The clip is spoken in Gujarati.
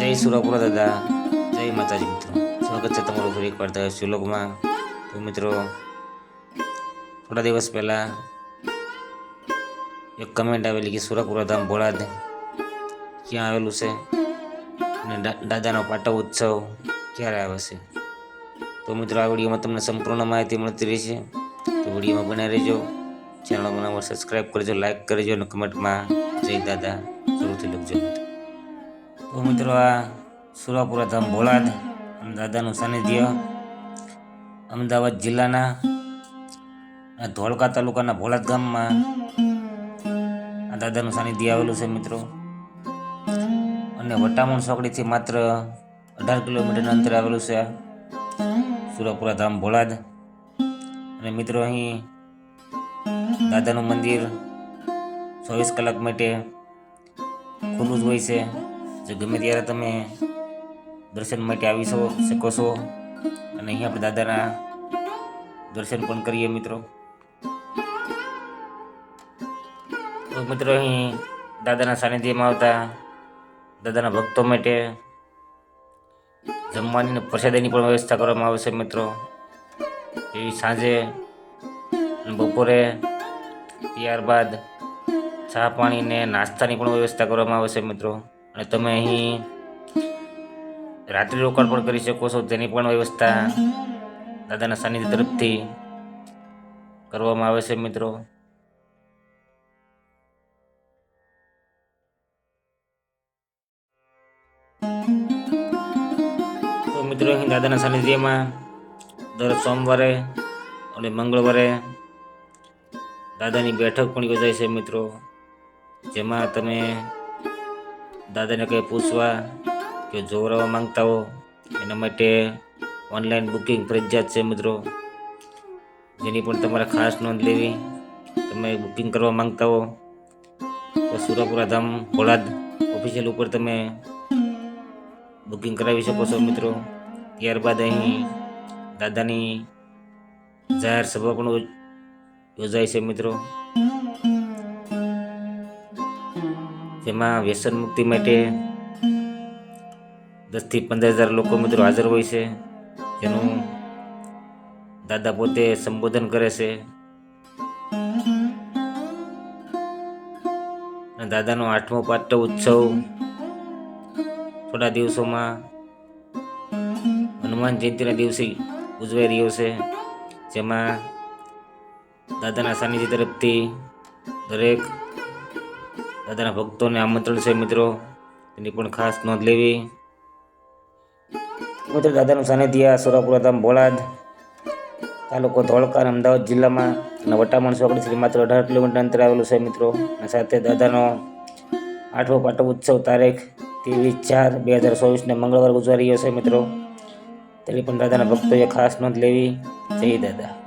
જય સુરાપુરા દાદા, જય માતાજી મિત્રો. સ્વાગત છે તમારું ફરી એકવાર થયો સુલોકમાં તો મિત્રો, થોડા દિવસ પહેલાં એક કમેન્ટ આવેલી કે સુરપુરા ધામ ભોળાદ ક્યાં આવેલું છે? અને દાદાનો પાટો ઉત્સવ ક્યારે આવે છે? તો મિત્રો, આ વિડીયોમાં તમને સંપૂર્ણ માહિતી મળતી રહેશે. તો વિડીયોમાં બનાવી રહેજો. ચેનલ બનાવવા સબસ્ક્રાઈબ કરજો લાઈક કરજો અને કમેન્ટમાં જય દાદા જરૂરથી લખજો. તો મિત્રો, આ સુરાપુરા ધામ અને દાદાનું સાનિધ્ય. અમદાવાદ જિલ્લાના ધોળકા તાલુકાના ભોળાદ ગામમાં આ દાદાનું સાનિધ્ય આવેલું છે મિત્રો. અને વટામણ ચોકડીથી માત્ર અઢાર કિલોમીટરના અંતરે આવેલું છે સુરાપુરા ધામ ભોળાદ અને મિત્રો, અહીં દાદાનું મંદિર ચોવીસ કલાક માટે ખુલ્લું જ હોય છે. જો ગમે ત્યારે તમે દર્શન માટે આવી શકો છો, અને અહીં આપણે દાદાના દર્શન પણ કરીએ મિત્રો. તો મિત્રો અહીં દાદાના સાનિધ્યમાં આવતા દાદાના ભક્તો માટે જમવાની અને પ્રસાદીની પણ વ્યવસ્થા કરવામાં આવે છે મિત્રો. એવી સાંજે બપોરે ત્યારબાદ ચા પાણી ને નાસ્તાની પણ વ્યવસ્થા કરવામાં આવે છે મિત્રો. અને તમે અહીં રાત્રિ રોકાણ પણ કરી શકો છો. તેની પણ વ્યવસ્થા દાદાના સાનિધ્ય તરફથી કરવામાં આવે છે મિત્રો. મિત્રો, અહીં દાદાના સાનિધ્યમાં દર સોમવારે અને મંગળવારે દાદાની બેઠક પણ યોજાય છે મિત્રો. જેમાં તમે દાદાને કંઈ પૂછવા કે જોવરાવા માંગતા હો? એના માટે ઓનલાઈન બુકિંગ ફરજિયાત છે મિત્રો. જેની પણ તમારે ખાસ નોંધ લેવી, તમે બુકિંગ કરવા માંગતા હો. તો સુરાપુરા ધામ, ભોળાદ ઓફિશિયલ ઉપર તમે બુકિંગ કરાવી શકો છો મિત્રો. ત્યારબાદ અહીં દાદાની જાહેર સભા પણ યોજાય છે મિત્રો. જેમાં વ્યસન મુક્તિ માટે દસથી પંદર હજાર લોકો મિત્રો હાજર હોય છે. જેનું દાદા પોતે સંબોધન કરે છે. દાદાનો આઠમો પાટો ઉત્સવ થોડા દિવસોમાં હનુમાન જયંતિના દિવસે ઉજવાઈ રહ્યો છે. જેમાં દાદાના સાનિધ્ય તરફથી દરેક દાદાના ભક્તોને આમંત્રણ છે મિત્રો. એની પણ ખાસ નોંધ લેવી. મિત્રો, દાદાનું સાનિધ્ય સુરાપુરા ધામ ભોળાદ તાલુકો ધોળકા અને અમદાવાદ જિલ્લામાં અને વટામણ ચોકડીથી માત્ર અઢાર કિલોમીટર અંતરે આવેલું છે મિત્રો. અને સાથે દાદાનો આઠમો પાટો ઉત્સવ તારીખ ત્રેવીસ ચાર બે હજાર ચોવીસને મંગળવાર ગુજારી રહ્યો છે મિત્રો. તેની પણ દાદાના ભક્તોએ ખાસ નોંધ લેવી. જય દાદા.